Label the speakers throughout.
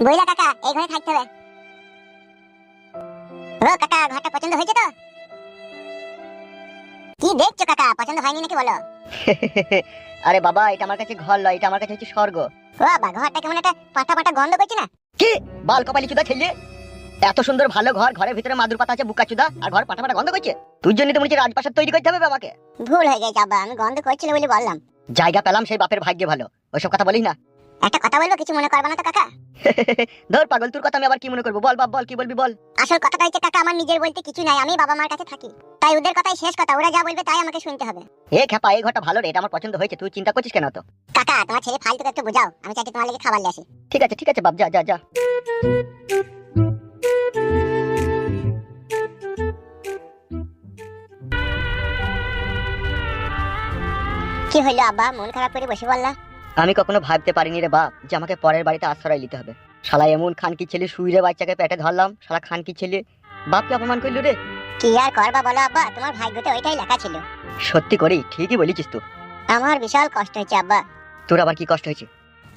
Speaker 1: বুঝলা কাকা এই ঘরে থাকতে হবে। ও কাকা ঘরটা পছন্দ হয়েছে তো? কি দেখছ কাকা পছন্দ হয়নি নাকি বলো?
Speaker 2: আরে বাবা এটা আমার কাছে ঘর লয় এটা আমার কাছে হচ্ছে স্বর্গ।
Speaker 1: ও বাবা ঘরটা কেমন একটা পাটা পাটা গন্ধ করছে না?
Speaker 2: কি? বাল কপালি চুদা ছেলে এত সুন্দর ভালো ঘর ঘরের ভিতরে মাদুর পাতা আছে বুকা চুদা আর ঘর পাটা পাটা গন্ধ করছে? তুই জন্য তো মনে হচ্ছে রাজপ্রাসাদ তৈরি করতে হবে বাবাকে।
Speaker 1: ভুল হয়ে গেছে আব্বা আমি গন্ধ করছিল বলে বললাম।
Speaker 2: জায়গা পেলাম সেই বাপের ভাগ্যে ভালো। ওইসব কথা বলিস না।
Speaker 1: একটা কথা বলব কিছু মনে করবে না তো কাকা?
Speaker 2: ধর পাগল তোর কথা আমি আবার কি মনে করব? বল বাপ বল কি বলবি বল।
Speaker 1: আসল কথাটা হচ্ছে কাকা আমার নিজের বলতে কিছু নাই আমি বাবা মার কাছে থাকি। তাই ওদের কথাই শেষ কথা ওরা যা বলবে তাই আমাকে শুনতে হবে।
Speaker 2: এ খেপা এই ঘরটা ভালো রে এটা আমার পছন্দ হয়েছে তুই চিন্তা করছিস কেন তো
Speaker 1: কাকা তোমার ছেলে ফালতু একটু বোঝাও আমি চাইছি তোমার লেগে খাবার নিয়ে আসি।
Speaker 2: ঠিক আছে ঠিক আছে বাপ যা যা যা।
Speaker 1: কি হইল আব্বা মন খারাপ করে বসে বললা
Speaker 2: আমি কখনো ভাবতে পারিনি রে বাপ যে আমাকে পরের বাড়িতে আশ্রয় নিতে হবে। শালা এমন খানকি ছেলে শুইরে বাচ্চাকে পেটে ধরলাম শালা খানকি ছেলে। বাপকে অপমান করল রে?
Speaker 1: কি আর করবা বলো আব্বা তোমার ভাগ্যতে ওইটাই লেখা ছিল।
Speaker 2: সত্যি করি ঠিকই বলেছিস তুই
Speaker 1: আমার বিশাল কষ্ট হয়েছে আব্বা।
Speaker 2: তোর আবার কি কষ্ট হয়েছে?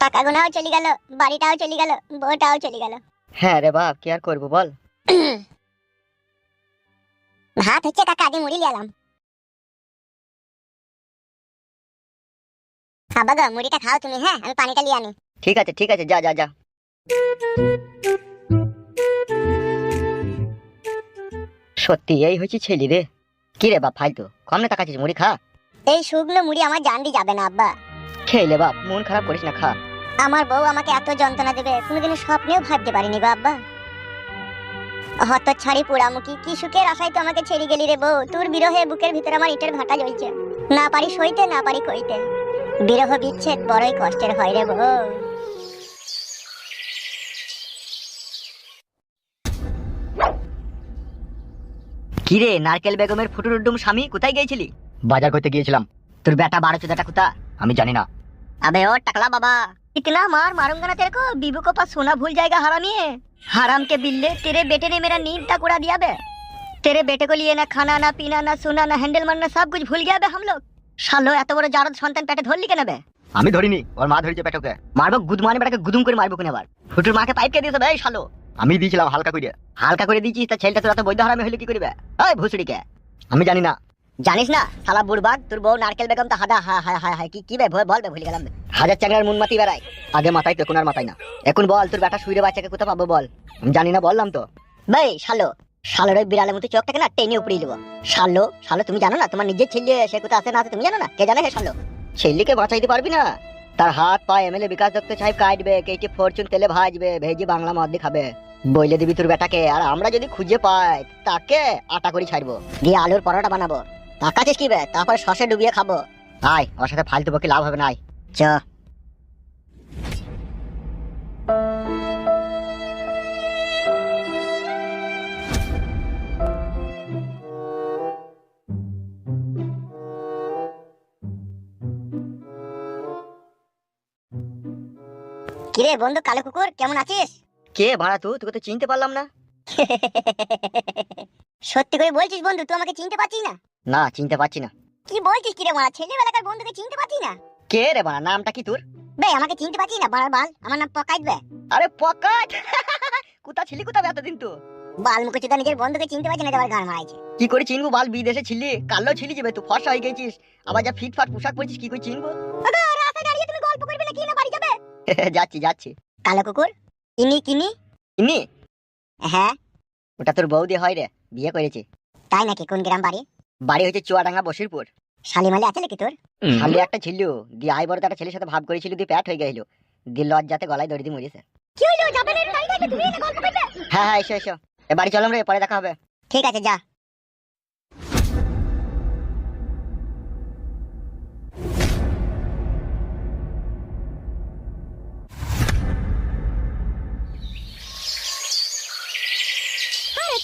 Speaker 1: টাকা গোনাও চলে গেল বাড়িটাও চলে গেল বউটাও চলে গেল।
Speaker 2: হ্যাঁ রে বাপ কি আর করব বল।
Speaker 1: ভাত হচ্ছে কাকা আগে মুড়ি লিয়ালাম আব্বা গো মুড়িটা খাও তুমি হ্যাঁ? আমি পানিটা লিয়ে আনি।
Speaker 2: ঠিক আছে ঠিক আছে যা যা যা সত্যি এই হয়েছে ছেলে রে। কি রে বাপ ফালতু? কম না তাকাচ্ছিস মুড়ি খা।
Speaker 1: এই শুকনো মুড়ি আমার জানদি যাবে না আব্বা।
Speaker 2: খেলে বাপ মন খারাপ করিস না খা।
Speaker 1: আমার বউ আমাকে এত যন্ত্রণা দেবে কোনোদিনও স্বপ্নেও ভাবতে পারিনি গো আব্বা হত ছাড়ি পোড়ামুখী কি সুখের আশায় তো আমাকে ছেড়ে গেলি রে বউ? তোর বিরহে বুকের ভিতরে আমার ইটের ভাটা জ্বলছে। না পারি সইতে না পারি কইতে। বিরহ বিচ্ছেদ বড়ই কষ্টের হয় রে বউ
Speaker 2: কি রে নারকেল বেগমের ফুটুরুডুম স্বামী কোথায় গিয়েছিলি বাজার করতে গিয়েছিলাম তোর বেটা বারো চোদাটা কোথা আমি জানি না
Speaker 1: अबे ओ टकला बाबा इतना मार मारूंगा ना तेरे को बीबू को पास सोना भूल जाएगा हरामी है हराम के बिल्ले तेरे बेटे ने मेरा नींद तक उड़ा दिया बे तेरे बेटे को लिए ना खाना ना पीना ना सोना ना हैंडल मारना सब कुछ भूल गया बे हम लोग শালো এত বড় জারদ সন্তান পেটে ধরলি কেন বে?
Speaker 2: আমি ধরিনি ওর মা ধরেছে পেটকে। মারবো গুদমানি বেটাকে গুদুম করে মারবো কোন আবার। ফুটুর মাকে পাইপ কে দিয়েছে ভাই শালো। আমি দিয়েছিলাম হালকা করে হালকা করে দিয়েছিস তা ছেলেটা তোর এত বৈধ হারামে হইলে কি করবে? ওই ভুসড়িকে। আমি জানি না।
Speaker 1: জানিস না? শালা বুড়বাগ তোর বউ নারকেল বেগম তো হাদা হা হা হা হা কি কি বে বল বে ভুলে গেলাম
Speaker 2: হাজার চ্যাংড়ার মুন মাতি বেড়ায়। আগে মাথায় তো আর মাথায় না। এখন বল তোর বেটা শুইরে বাচ্চাকে কোথা পাবো বল। আমি জানি না বললাম তো।
Speaker 1: ভাই শালো শালোর ওই বিড়ালের মতো চোখটাকে না টেনে উপড়িয়ে দেবো। শালো শালো, তুমি জানো না, তোমার নিজের ছেলে সে কোথায় আছে না আছে, তুমি জানো না? কে জানে হে শালো?
Speaker 2: ছেলেকে বাঁচাইতে পারবি না। তার হাত পা এমএলএ বিকাশ দত্ত সাহেব কাটবে কেটে ফরচুন তেলে ভাজবে, ভেজে বাংলা মদ খাবে। বইলে দিবি তোর বেটাকে, আর আমরা যদি খুঁজে পাই, তাকে আটা করে ছাড়বো।
Speaker 1: দিয়ে আলুর পরোটা বানাবো। তাকাচ্ছিস কি বে? তারপর সসে ডুবিয়ে খাব।
Speaker 2: আয়, ওর সাথে ফালতু বকে লাভ হবে না, আয়।
Speaker 1: চ। কিরে বন্ধু কালো কুকুর কেমন আছিস?
Speaker 2: কে ভাড়া তুই? তোকে তো চিনতে পারলাম না।
Speaker 1: সত্যি করে বলছিস বন্ধু তুই আমাকে চিনতে পারছিস না?
Speaker 2: না চিনতে পারছি না।
Speaker 1: কি বলছিস কিরে মারা ছেলেবেলাকার বন্ধুকে চিনতে পারছিস না?
Speaker 2: কে রে ভাড়া? নামটা কি তোর?
Speaker 1: বে আমাকে চিনতে পারছিস না বাড়ার বাল। আমার নাম পকাইত বে।
Speaker 2: আরে পকাট কোথা ছিলি কোথা এতদিন তো
Speaker 1: বাল মুখে চুদা নিজের বন্ধুকে চিনতে পারছি না যাবার গান মারাইছে।
Speaker 2: কি করে চিনবো বাল? বিদেশে ছিলি কালো ছিলি যাবে তুই ফর্সা হয়ে গেছিস। আবার যা ফিট ফাট পোশাক পরছিস কি করে চিনবো? যাচ্ছি যাচ্ছি।
Speaker 1: কালো কুকুর? ইনি কিনি
Speaker 2: ইনি?
Speaker 1: হ্যাঁ।
Speaker 2: ওটা তোর বৌদি হয় রে বিয়ে করেছে।
Speaker 1: তাই নাকি? কোন গ্রাম বাড়ি?
Speaker 2: বাড়ি হচ্ছে চুয়াডাঙ্গা বসিরপুর।
Speaker 1: শালিমালি আছে নাকি তোর?
Speaker 2: শালি একটা ছিল দিয়ে আই বড় একটা ছেলের সাথে ভাব করেছিল দিয়ে প্যাট হয়ে গেছিল। দিয়ে লজ্জাতে গলায় দড়ি দিয়ে মরেছে
Speaker 1: কি হইল যাবে না তুমি গল্প করবে?
Speaker 2: হ্যাঁ হ্যাঁ এসো এসো। এ বাড়ি চলম রে পরে দেখা হবে।
Speaker 1: ঠিক আছে যা।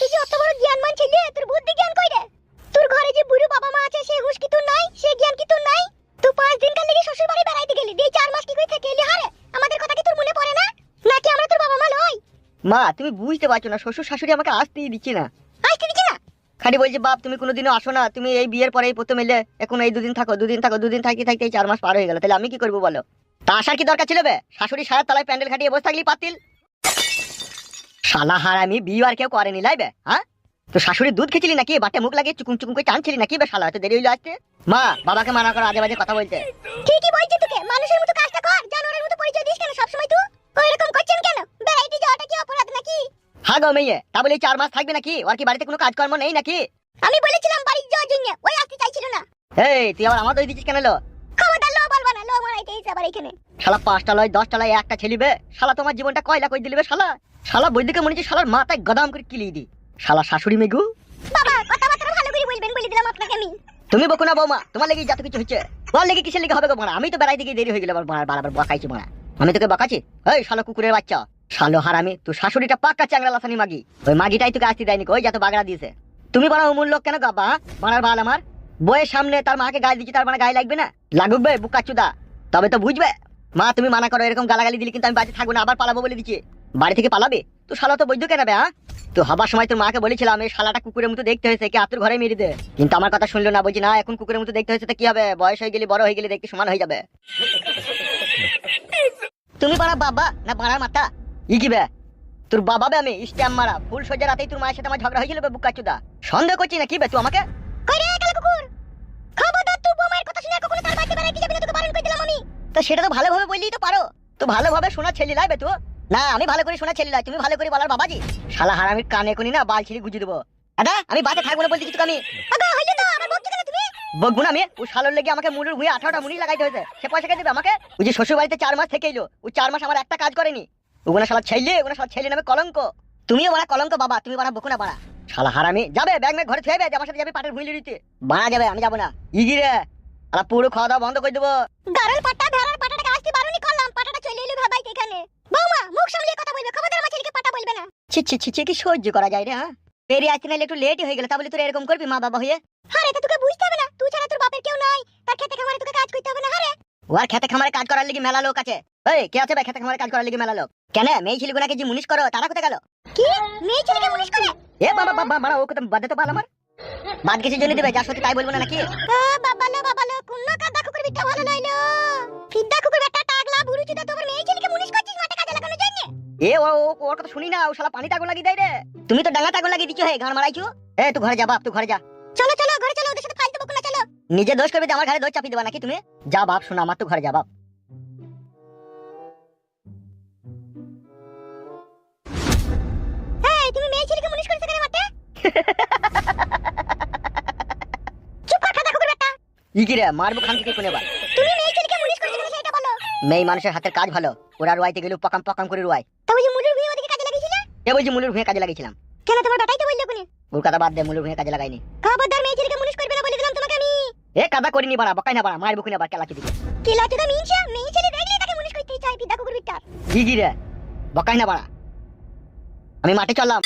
Speaker 1: তুই অত বড় ছেলে তোর বুদ্ধি জ্ঞান কই রে? তোর ঘরে যে বুড়ো বাবা মা আছে সেই হুশ কি তোর নাই? সেই জ্ঞান কি তোর নাই? তুই পাঁচ দিন কাল লেগে শ্বশুর বাড়ি বেড়াইতে গেলি দিয়ে চার মাস কি কই থেকে এলি? হারে আমাদের কথা কি তোর মনে পড়ে না? নাকি আমরা তোর বাবা মা নই?
Speaker 2: মা তুমি বুঝতে পারছ না শ্বশুর শাশুড়ি আমাকে আসতেই দিচ্ছে না।
Speaker 1: আসতে দিচ্ছি না?
Speaker 2: খালি বলছে বাপ তুমি কোনোদিনও আসো না তুমি এই বিয়ের পরেই প্রথম এলে এখন এই দুদিন থাকো দুদিন থাকো দুদিন থাকতে থাকতে এই চার মাস পার হয়ে গেল। তাহলে আমি কি করব বলো? তা আসার কি দরকার ছিল বে? শাশুড়ি সারা তলায় প্যান্ডেল খাটিয়ে বসে থাকলেই পাতিল। শালা হারামি বিয়ে আর কেউ করেনি লাইবে? হ্যাঁ তো শাশুড়ি দুধ খেয়েছিলি নাকি? বাটে মুখ লাগিয়ে চুকুম চুকুম করে টানছিলি নাকি বে শালা? হয়তো দেরি হইল আসতে মা বাবাকে মানা করো আজে বাজে কথা বলতে।
Speaker 3: ঠিকই বলছি তোকে? মানুষের মতো কাজটা কর। জানোয়ারের মতো পরিচয় দিস কেন সবসময় তুই? ওই রকম করছেন কেন? বেড়াইতে যাওয়াটা কি অপরাধ নাকি?
Speaker 2: হ্যাঁ গো মেয়ে তা বলে চার মাস থাকবে নাকি? ওর কি বাড়িতে কোনো কাজকর্ম নেই নাকি?
Speaker 3: আমি বলেছিলাম বাড়ি যাওয়ার জন্য ওই আসতে চাইছিল না।
Speaker 2: এই তুই আবার আমার দই দিচ্ছিস কেন লো?
Speaker 3: খবরদার লো বলবা না লো মারাইতে এসে আবার এখানে।
Speaker 2: শালা পাঁচটা লয় দশটা লয় একটা ছেলিবে শালা তোমার জীবনটা কয়লা কই দিলিবে শালা? শালা বৈদিকে মনে হচ্ছে শালার মাথায় গদাম করে কিলিয়ে দি শালা শাশুড়ি মেঘু?
Speaker 3: বাবা কথাবার্তা ভালো করে বলবেন বলে দিলাম আপনাকে আমি।
Speaker 2: তুমি বকো না বৌমা তোমার লেগে যত কিছু হচ্ছে। তোমার লেগে কিসের লেগে হবে গো মারা আমি তো বেড়াইতে গিয়ে দেরি হয়ে গেল বারবার বারবার বকাইছি মারা আমি তোকে বকাছি এই শালো কুকুরের বাচ্চা। শালো হারামি তুই শাশুড়িটা পাক্কা চ্যাংরা লাসানি মাগি। ওই মাগিটাই তোকে আসতে দেয়নি ওই যত বাগড়া দিয়েছে। তুমি বড় অমূল্য কেন গাবা মারার বাল আমার। বইয়ের সামনে তার মাকে গায়ে দিচ্ছি তার মানে গায়ে লাগবে না? লাগুক বে বুকা চুদা তবে তো বুঝবে মা, তুমি মানা করো, এরকম গালাগালি দিলে কিন্তু আমি বাড়িতে থাকব না, আবার পালাবো বলে দিচ্ছি বাড়ি থেকে পালাবে? তো শালা তো বৈদ্য কেন বে তো হবার সময় তোর মাকে বলেছিলাম, এই শালাটা কুকুরের মতো দেখতে হয়েছে, কি আতুর ঘরে মেরে দে। কিন্তু আমার কথা শুনলো না, বলছি, না, এখন কুকুরের মতো দেখতে হয়েছে, তো কি হবে? বয়স হয়ে গেলে, বড় হয়ে গেলে দেখতে সমান হয়ে যাবে। তুমি পারা বাবা না পাড়ার মাতা? ই কি বে? তোর বাবা বে আমি, স্ট্যাম্প মারা। ফুল সোজা রাতেই তোর মায়ের সাথে আমার ঝগড়া হয়েছিল বে বুকা চুদা। সন্দেহ করছি না, কি বে তুই আমাকে?
Speaker 3: কই রে কালো কুকুর? খবরদার, তুই বৌমার কথা শুনে কখনো তার বাড়িতে বেড়াইতে যাবি না, তোকে বারণ করে দিলাম আমি।
Speaker 2: তো সেটা তো ভালোভাবে বললেই তো পারো। তো ভালোভাবে শোনা ছেলে লাইবে তো। না, আমি ভালো করে শোনা ছেলে তুমি ভালো করে বলার বাবাজি। শালা হারামির কানে কোনি না, বাল ছিঁড়ে গুজে দেবো। দাদা আমি বাসে থাকব না বলছি তোকে আমি। বকবো না আমি, ও শালোর লেগে আমাকে মুড়ের ভুঁয়ে আঠারোটা মুড়ি লাগাইতে হয়েছে। সে পয়সা কে দেবে আমাকে? ওই যে শ্বশুর বাড়িতে চার মাস থেকে এলো, ও চার মাস আমার একটা কাজ করেনি। ওগুলো শালা ছেলে, ওগুলো শালা ছেলে নামে কলঙ্ক। তুমিও বড়া কলঙ্ক বাবা, তুমি বড়া বকো না বাড়া। শালা হারামি, যাবে, ব্যাগ ম্যাগ ঘরে থুয়ে আমার সাথে যাবে পাটের ভুঁইলি দিতে বাড়া যাবে, আমি যাব না। ইগি রে আলা পুরো খাওয়া দাওয়া বন্ধ করে দেবো।
Speaker 3: গারল পাটা বলবে না?
Speaker 2: ছি ছি ছি কি সহ্য করা যায় রে হ্যাঁ? পেরিয়ে আসতে নাহলে একটু লেটই হয়ে গেল তা বলে তোর এরকম করবি মা বাবা হয়ে?
Speaker 3: আরে এটা তোকে বুঝতে হবে না। তুই ছাড়া তোর বাপের কেউ নাই। তার খেতে খামারে তোকে কাজ করতে হবে না
Speaker 2: ও আর খেতে খামারে কাজ করার লিগে মেলা লোক আছে। এই কে আছে খেতে খামারে কাজ করার লিগে মেলা লোক? কেন মেয়ে ছেলেগুনাকে যে মুনিশ করো? তারা কোথায় গেল?
Speaker 3: কি? মেয়ে ছেলেকে মুনিশ করে?
Speaker 2: এ বাবা বাবা মারা ও কথা বাদে তো পাল আমার। বাদ কিছু জন্য দেবে যা সত্যি তাই বলব না নাকি?
Speaker 3: আ, বাবালো বাবালো কোন কাদা কুকুর বিটা ভালো লইলো। ফিদ্দা কুকুর
Speaker 2: এ ও ওর কথা শুনি না ও শালা লাগিয়ে দেয় রে। তুমি তো লাগিয়ে দিচ্ছ হে মারাইছো? এ তুই ঘরে যা বাপ তুই ঘরে যা।
Speaker 3: চলো চলো ঘরে চলো ওদের সাথে না চলো।
Speaker 2: নিজে দোষ করবে যে আমার ঘরে দোষ চাপিয়ে দেবা নাকি তুমি? যা বাপ শোনা আমার তুই ঘরে যা বাপ।
Speaker 3: তুমি মেয়ে ছেলেকে মুনিশ করেছ কেন মাঠে চুপ কাদা কুকুর বেটা
Speaker 2: ই কি রে মারবো খান থেকে কোনে বার?
Speaker 3: তুমি মেয়ে ছেলেকে মুনিশ করেছ সেটা বলো।
Speaker 2: মেয়ে মানুষের হাতের কাজ ভালো ওরা রুয়াইতে গেলে পকাম পকাম করে রুয়াই
Speaker 3: তবে যে মুলুর ভিয়ে ওদিকে কাজে
Speaker 2: এ বলছি মুলুর ভুঁয়ে কাজে লাগিয়েছিলাম।
Speaker 3: কেন তোমার বেটাই তো বলল কোনে?
Speaker 2: ওর কথা বাদ দে মুলুর ভুঁয়ে কাজে লাগাইনি।
Speaker 3: খবরদার মেয়ে ছেলেকে মুনিশ করবে না বলে দিলাম তোমাকে আমি।
Speaker 2: এ কাদা করিনি বাড়া বকাই না বাড়া মারবো কিনা বাড়া কেলাচি দিকে
Speaker 3: কেলাচি তো মিনছে মেয়ে ছেলে দেখলে তাকে মুনিশ করতে চাই পিতা কুকুর বিটা
Speaker 2: জি জি রে? বকাই না বাড়া। আমি মাঠে চললাম।